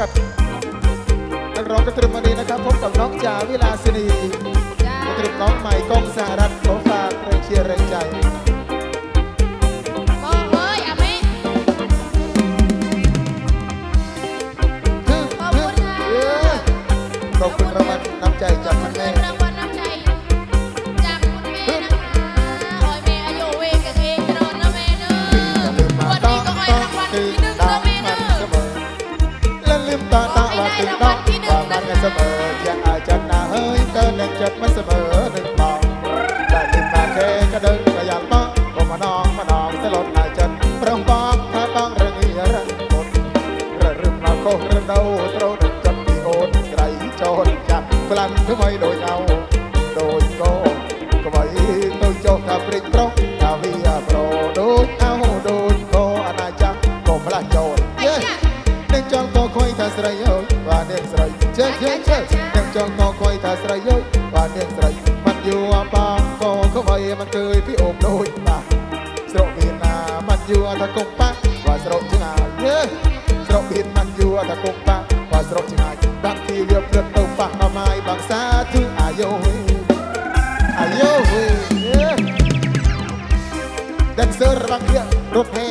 กับนักร้องกระตรึมวันนี้นะครับ พบกับน้องจ่าวิลาสินีกระตุ้มน้องใหม่กองสารัฐขอฝากแรงเชียร์แรงใจขอบคุณรางวัลน้ำใจจากคุณแม่ លឹមតតបានទីដងបានតែសមើយ៉ាងអាចារ្យណាហើយតើនឹងចិត្តមិនសមើនឹង បីមិនជួយពីអូបដូចបាสรរុកវៀតណាមិនយួរថាកុំว่าสรบที่ไเย้สรบินมันอยู่ตะกงปะว่าสรบที่ไบางทีเรียบเลือดตกปากมาไม้บางสาถึงอายุอายุเย้ดันเซอร์บางเพียรถเห่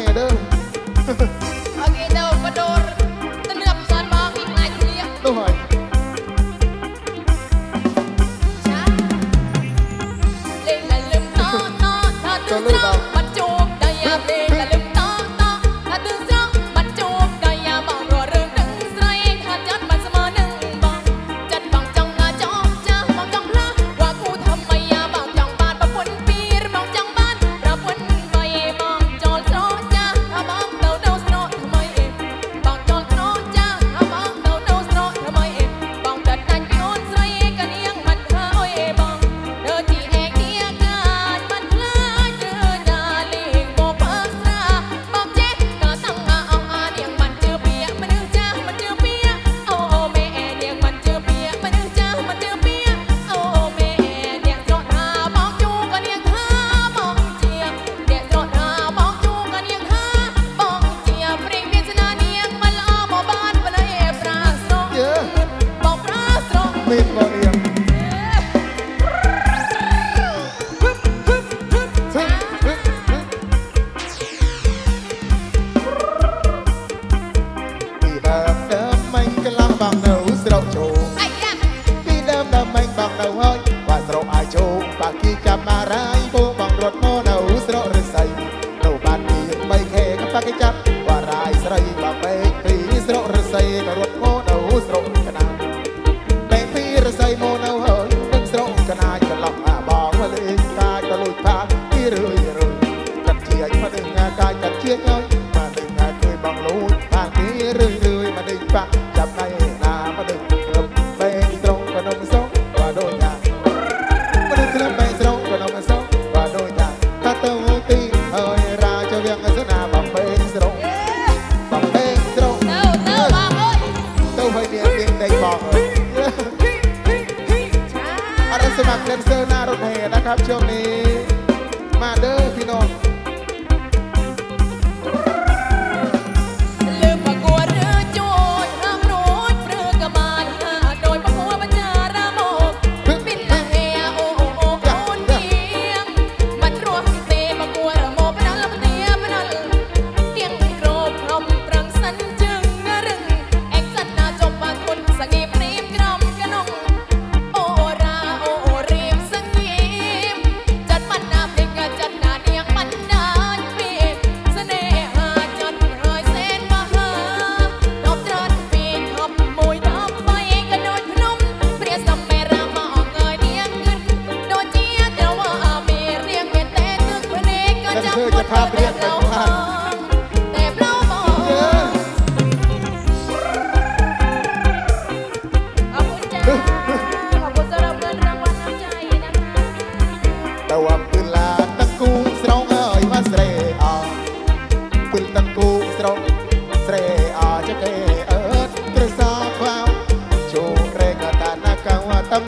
pocket up. มัครเลนเซอร์หน้ารถแห่นะครับช่วงนี้ มาเด้อพี่น้อง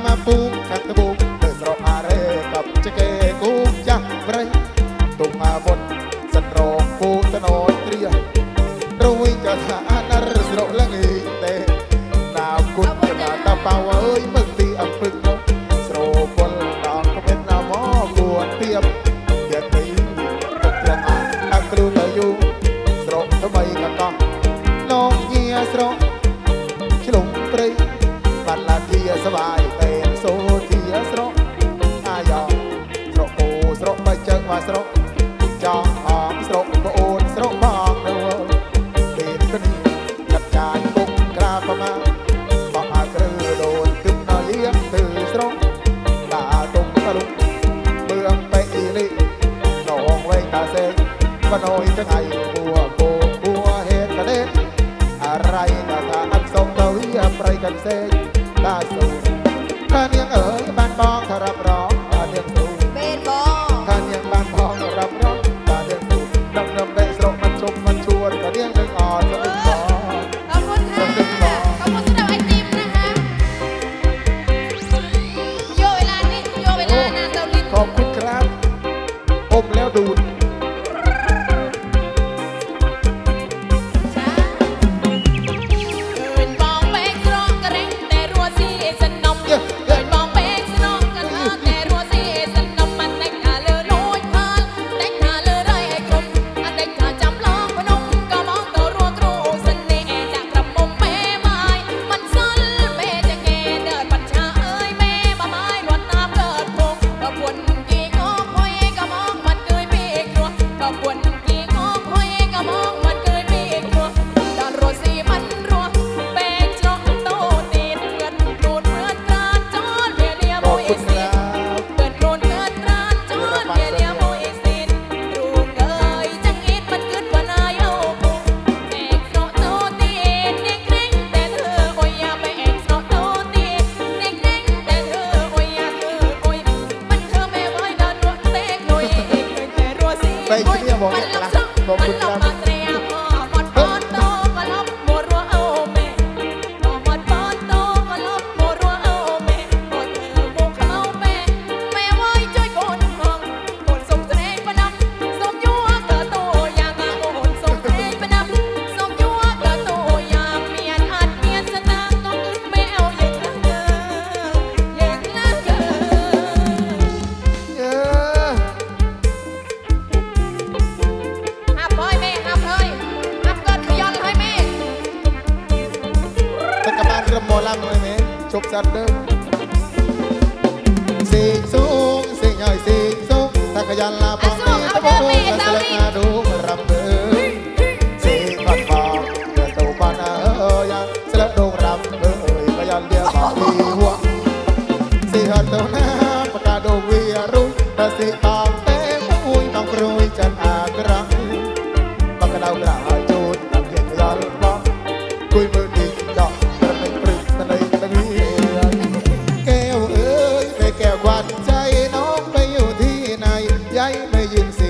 มาปุกผักกระบุ Vamos lá, ชกสันเดิมสิงสูงสิงใหญ่สิงสูงถ้าขยันลาพอมีก็พะพอกันสลับมาดู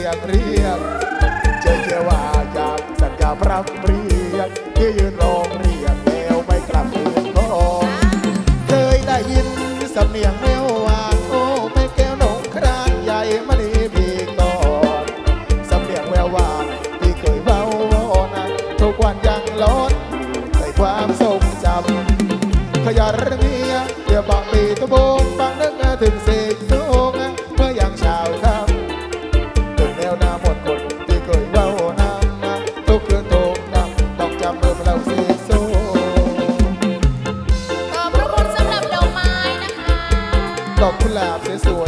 ยงเรียกเจอแค่ว่าอยากสัญญาพระเปรียงที่ยืนรองเรียกแล้วไม่กลับคืนทองเคยได้ยินสำเนียงแมว clap, it's.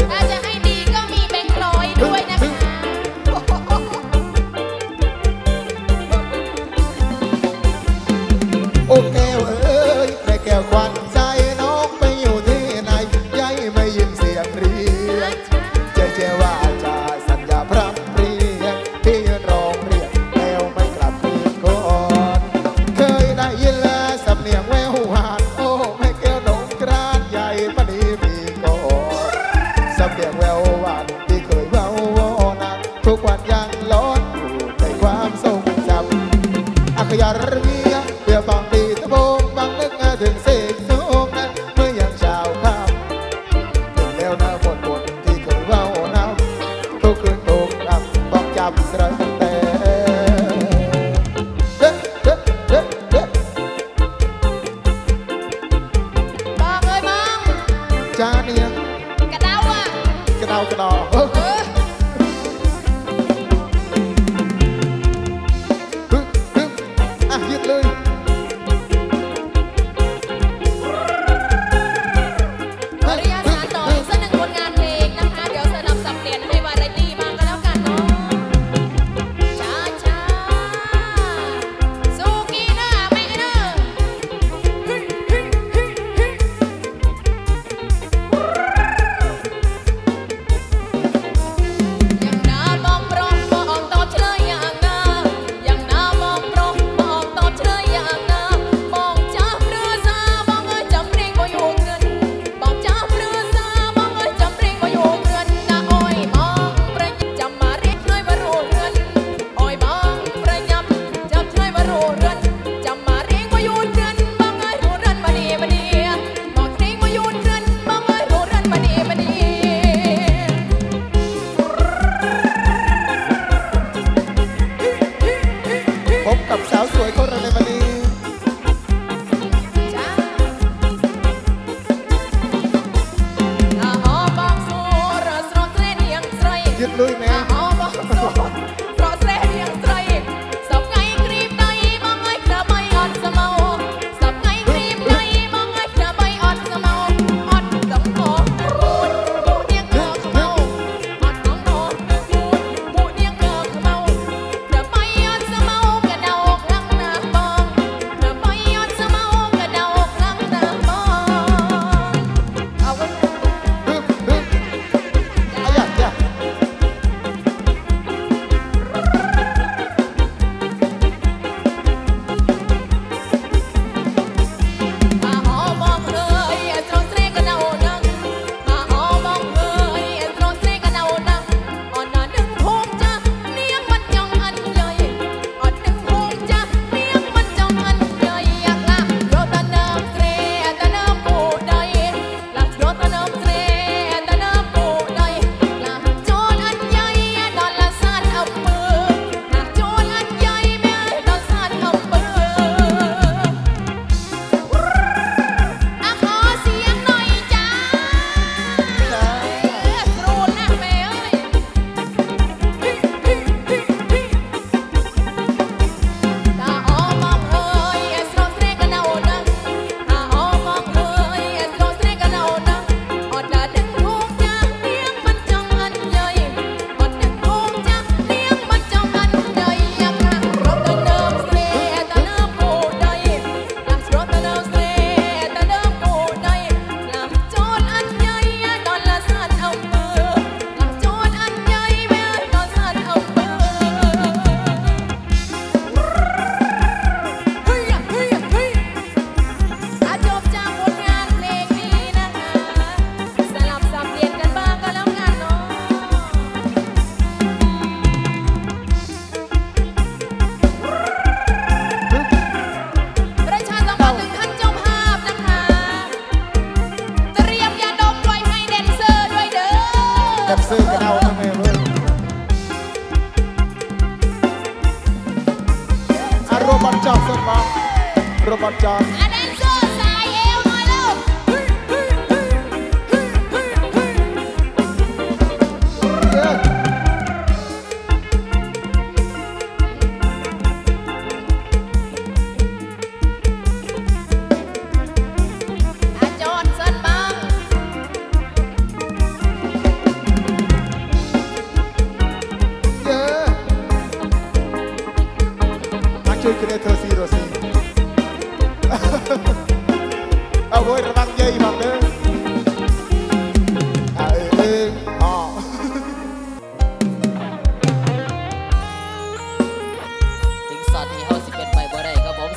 over. Aqui.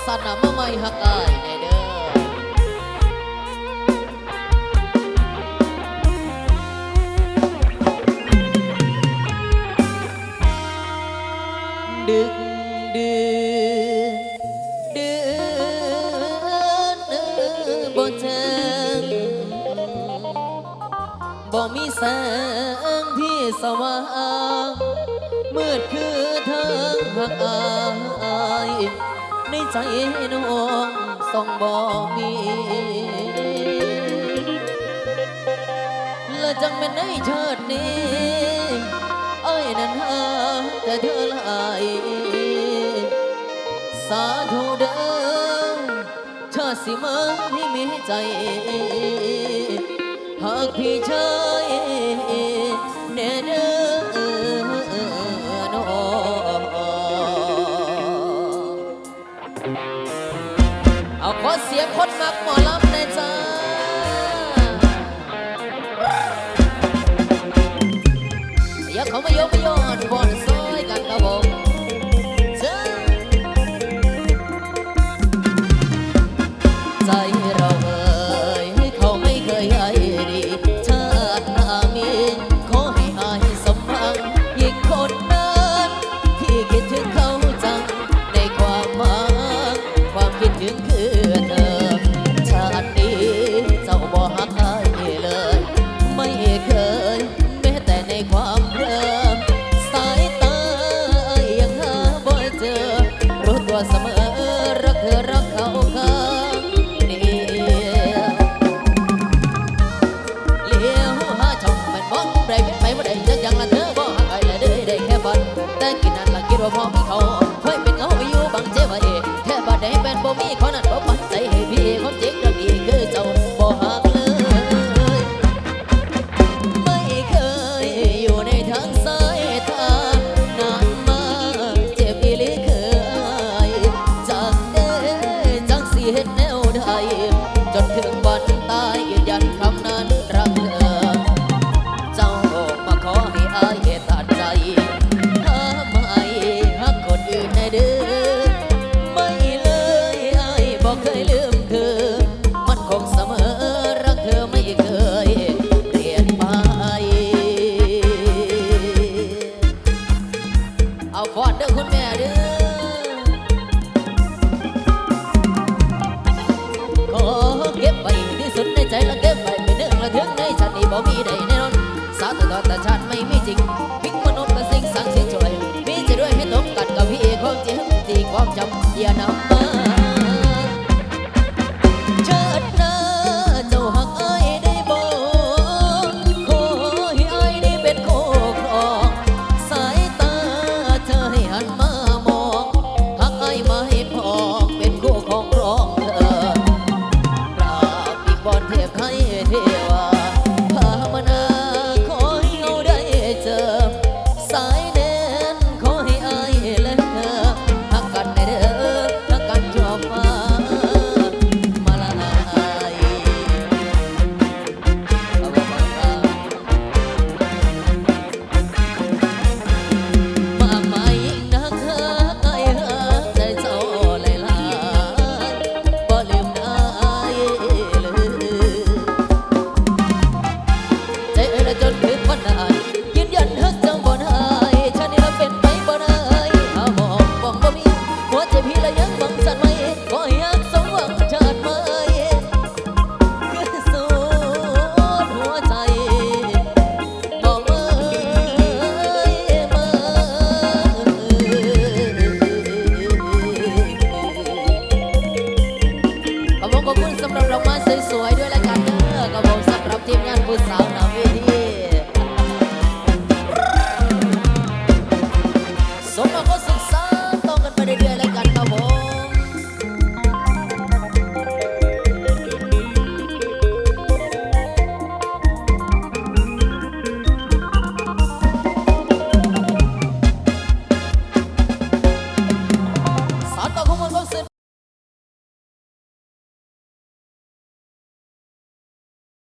สนามไม่หักอายแนเด้อดึกดือดือบ่เจงบ่มีแสงที่สว่างมืดคือทางหักอาย ในใจน้องทรงบ่มีและจังเป็นในเชิดนี้เอ้ยนั้นหาแต่เธอลายสาธุเด้อเธอสิมาให้มีใจ หากพี่ชจยแน่เด้อ No.